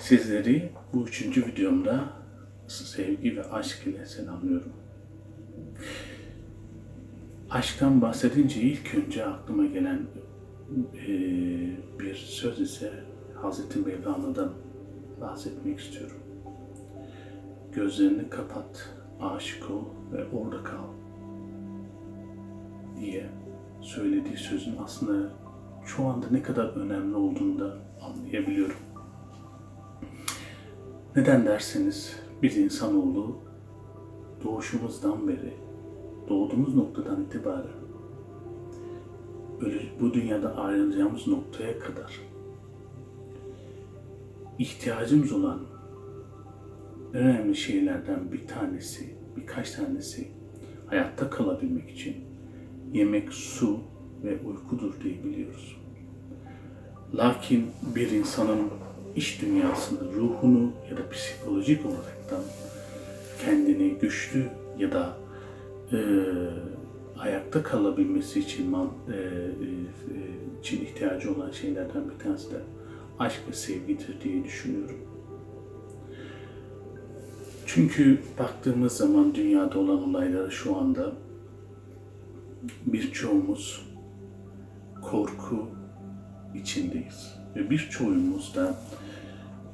Sizleri bu üçüncü videomda sevgi ve aşk ile selamlıyorum. Aşktan bahsedince ilk önce aklıma gelen eee, bir söz ise Hazreti Mevlana'dan bahsetmek istiyorum. Gözlerini kapat, aşık ol ve orada kal diye söylediği sözün aslında şu anda ne kadar önemli olduğunu da anlayabiliyorum. Neden derseniz biz insanoğlu doğuşumuzdan beri, doğduğumuz noktadan itibaren ölü, bu dünyada ayrılacağımız noktaya kadar ihtiyacımız olan önemli şeylerden bir tanesi, birkaç tanesi hayatta kalabilmek için yemek, su ve uykudur diye biliyoruz. Lakin bir insanın iç dünyasında ruhunu ya da psikolojik olaraktan kendini güçlü ya da e, ayakta kalabilmesi için man, e, e, için ihtiyacı olan şeylerden bir tanesi de aşk ve sevgidir diye düşünüyorum. Çünkü baktığımız zaman dünyada olan olaylara şu anda birçoğumuz korku içindeyiz. Ve birçoğumuz da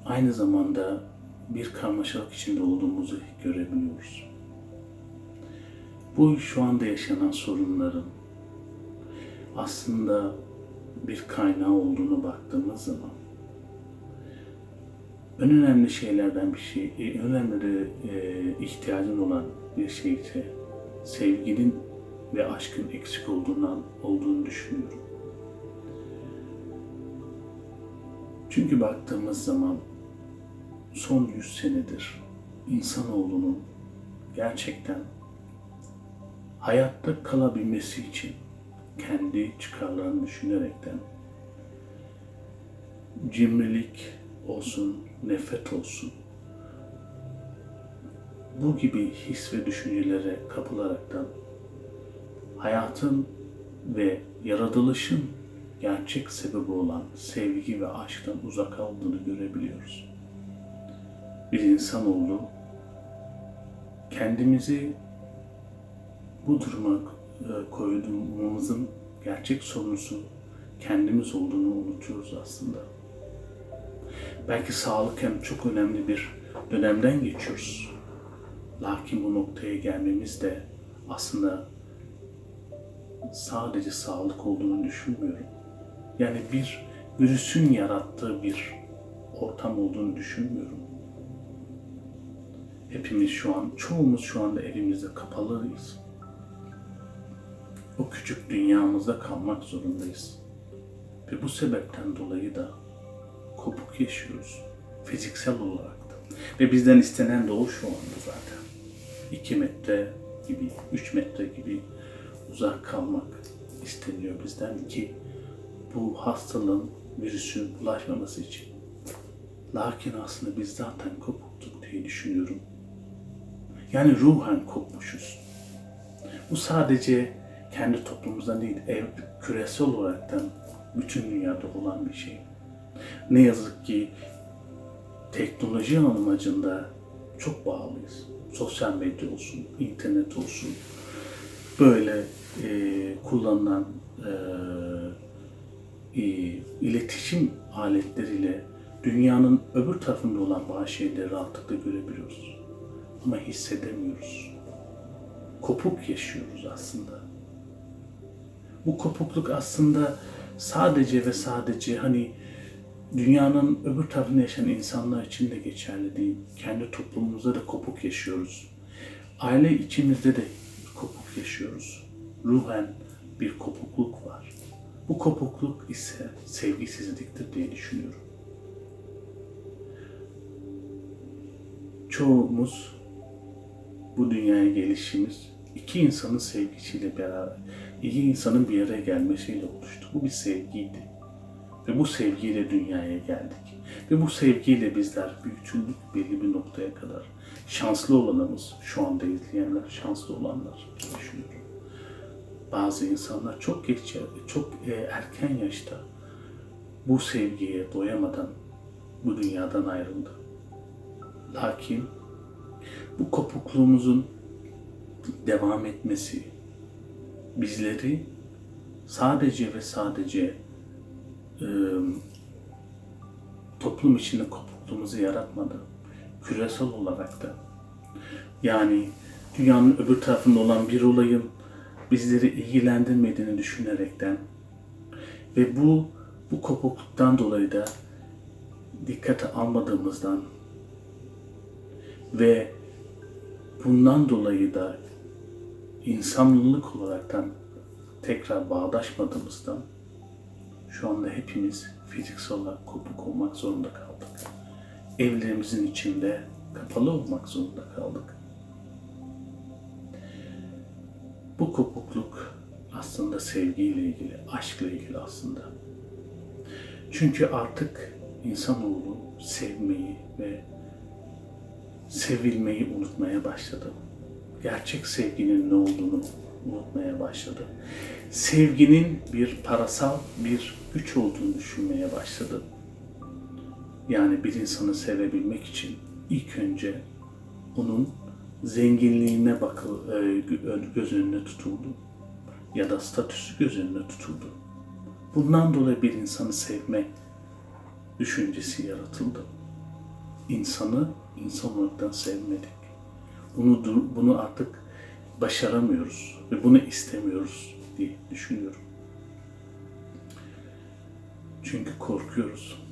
aynı zamanda bir karmaşalık içinde olduğumuzu görebiliyoruz. Bu şu anda yaşanan sorunların aslında bir kaynağı olduğunu baktığımız zaman en önemli şeylerden bir şey, en önemli de e, ihtiyacın olan bir şey sevginin ve aşkın eksik olduğundan olduğunu düşünüyorum. Çünkü baktığımız zaman son 100 senedir insanoğlunun gerçekten hayatta kalabilmesi için kendi çıkarlarını düşünerekten cimrilik olsun, nefret olsun bu gibi his ve düşüncelere kapılaraktan hayatın ve yaratılışın gerçek sebebi olan sevgi ve aşktan uzak olduğunu görebiliyoruz. Bir insanoğlu kendimizi bu duruma e, koyduğumuzun gerçek sorunusu kendimiz olduğunu unutuyoruz aslında. Belki sağlıken çok önemli bir dönemden geçiyoruz. Lakin bu noktaya gelmemiz de aslında sadece sağlık olduğunu düşünmüyorum. Yani bir virüsün yarattığı bir ortam olduğunu düşünmüyorum. Hepimiz şu an, çoğumuz şu anda evimizde kapalıyız. O küçük dünyamızda kalmak zorundayız. Ve bu sebepten dolayı da kopuk yaşıyoruz. Fiziksel olarak da. Ve bizden istenen de o şu anda zaten. 2 metre gibi, 3 metre gibi uzak kalmak isteniyor bizden ki bu hastalığın, virüsün bulaşmaması için. Lakin aslında biz zaten kopuktuk diye düşünüyorum. Yani ruhen kopmuşuz. Bu sadece kendi toplumumuzdan değil, ev, küresel olaraktan bütün dünyada olan bir şey. Ne yazık ki teknoloji amacında çok bağlıyız. Sosyal medya olsun, internet olsun, böyle e, kullanılan e, e, iletişim aletleriyle dünyanın öbür tarafında olan bazı şeyleri rahatlıkla görebiliyoruz. Ama hissedemiyoruz. Kopuk yaşıyoruz aslında. Bu kopukluk aslında sadece ve sadece hani dünyanın öbür tarafında yaşayan insanlar için de geçerli değil. Kendi toplumumuzda da kopuk yaşıyoruz. Aile içimizde de kopuk yaşıyoruz. Ruhen bir kopukluk var. Bu kopukluk ise sevgisizliktir diye düşünüyorum. Çoğumuz bu dünyaya gelişimiz iki insanın sevgisiyle beraber, iki insanın bir araya gelmesiyle oluştu. Bu bir sevgiydi. Ve bu sevgiyle dünyaya geldik. Ve bu sevgiyle bizler büyütüldük belli bir noktaya kadar. Şanslı olanımız, şu anda izleyenler, şanslı olanlar düşünüyorum. Bazı insanlar çok geç, çok e, erken yaşta bu sevgiye doyamadan bu dünyadan ayrıldı. Lakin bu kopukluğumuzun devam etmesi bizleri sadece ve sadece e, toplum içinde kopukluğumuzu yaratmadı. Küresel olarak da. Yani dünyanın öbür tarafında olan bir olayın bizleri ilgilendirmediğini düşünerekten ve bu bu kopukluktan dolayı da dikkate almadığımızdan ve bundan dolayı da insanlılık olaraktan tekrar bağdaşmadığımızdan şu anda hepimiz fiziksel olarak kopuk olmak zorunda kaldık. Evlerimizin içinde kapalı olmak zorunda kaldık. Bu kopukluk aslında sevgiyle ilgili, aşkla ilgili aslında. Çünkü artık insanoğlu sevmeyi ve sevilmeyi unutmaya başladı. Gerçek sevginin ne olduğunu unutmaya başladı. Sevginin bir parasal bir güç olduğunu düşünmeye başladı. Yani bir insanı sevebilmek için ilk önce onun zenginliğine bakıl, e, göz önüne tutuldu ya da statüsü göz önüne tutuldu. Bundan dolayı bir insanı sevme düşüncesi yaratıldı. İnsanı insan olaraktan sevmedik. Bunu bunu artık başaramıyoruz ve bunu istemiyoruz diye düşünüyorum. Çünkü korkuyoruz.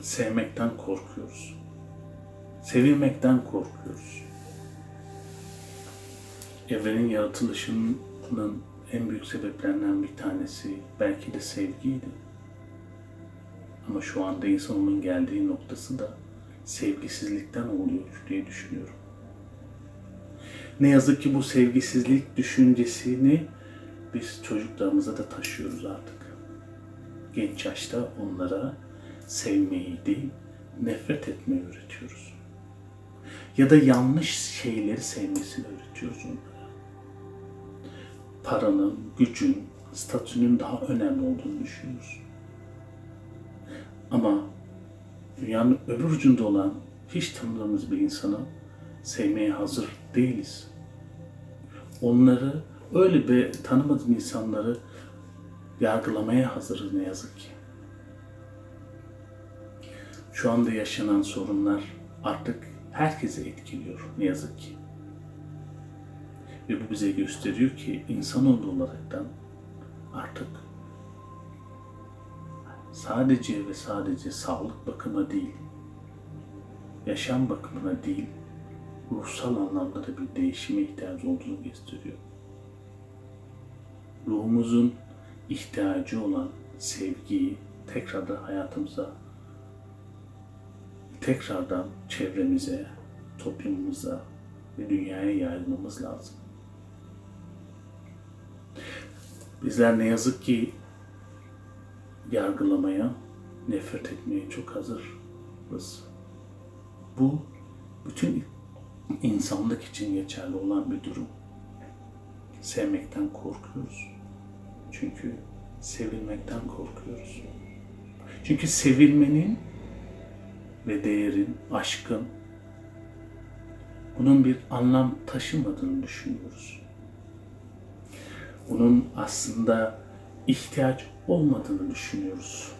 Sevmekten korkuyoruz. Sevilmekten korkuyoruz. Evrenin yaratılışının en büyük sebeplerinden bir tanesi belki de sevgiydi. Ama şu anda insanın geldiği noktası da sevgisizlikten oluyor diye düşünüyorum. Ne yazık ki bu sevgisizlik düşüncesini biz çocuklarımıza da taşıyoruz artık. Genç yaşta onlara sevmeyi değil, nefret etmeyi öğretiyoruz. Ya da yanlış şeyleri sevmesini öğretiyoruz onlara. Paranın, gücün, statünün daha önemli olduğunu düşünüyoruz. Ama dünyanın öbür ucunda olan hiç tanıdığımız bir insanı sevmeye hazır değiliz. Onları öyle bir tanımadığım insanları yargılamaya hazırız ne yazık ki. Şu anda yaşanan sorunlar artık herkese etkiliyor ne yazık ki. Ve bu bize gösteriyor ki insanoğlu olaraktan artık sadece ve sadece sağlık bakımına değil, yaşam bakımına değil, ruhsal anlamda da bir değişime ihtiyaç olduğunu gösteriyor. Ruhumuzun ihtiyacı olan sevgiyi tekrardan hayatımıza, tekrardan çevremize, toplumumuza ve dünyaya yaymamız lazım. Bizler ne yazık ki yargılamaya, nefret etmeye çok hazırız. Bu bütün insanlık için geçerli olan bir durum. Sevmekten korkuyoruz. Çünkü sevilmekten korkuyoruz. Çünkü sevilmenin ve değerin, aşkın bunun bir anlam taşımadığını düşünüyoruz. Bunun aslında ihtiyaç olmadığını düşünüyoruz.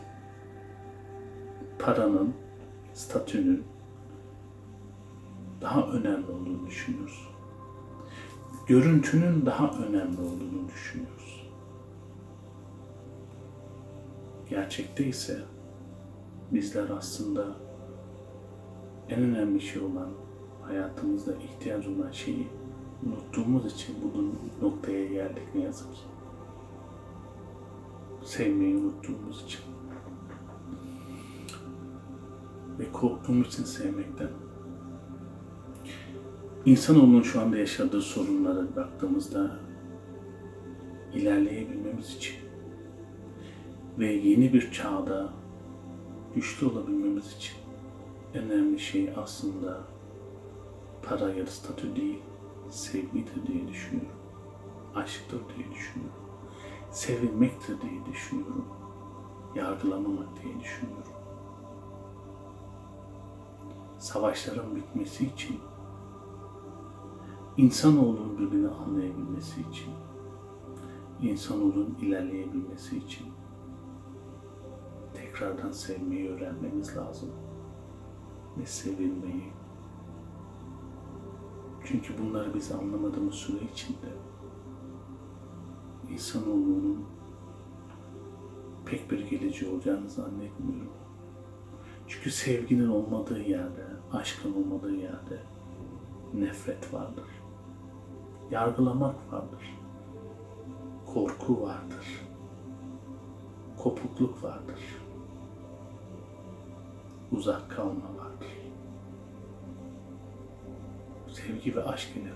Paranın, statünün daha önemli olduğunu düşünüyoruz. Görüntünün daha önemli olduğunu düşünüyoruz. Gerçekte ise bizler aslında en önemli şey olan hayatımızda ihtiyaç olan şeyi unuttuğumuz için bu noktaya geldik ne yazık ki. Sevmeyi unuttuğumuz için. Ve korktuğumuz için sevmekten. İnsanoğlunun şu anda yaşadığı sorunlara baktığımızda ilerleyebilmemiz için ve yeni bir çağda güçlü olabilmemiz için önemli şey aslında para ya da statü değil, sevgidir diye düşünüyorum. Aşktır diye düşünüyorum sevilmektir diye düşünüyorum. Yargılamamak diye düşünüyorum. savaşların bitmesi için, insanoğlunun birbirini anlayabilmesi için, insanoğlunun ilerleyebilmesi için tekrardan sevmeyi öğrenmemiz lazım. Ve sevilmeyi. Çünkü bunları biz anlamadığımız süre içinde insanoğlunun pek bir geleceği olacağını zannetmiyorum. Çünkü sevginin olmadığı yerde, aşkın olmadığı yerde nefret vardır. Yargılamak vardır. Korku vardır. Kopukluk vardır. Uzak kalma vardır. Sevgi ve aşk ile.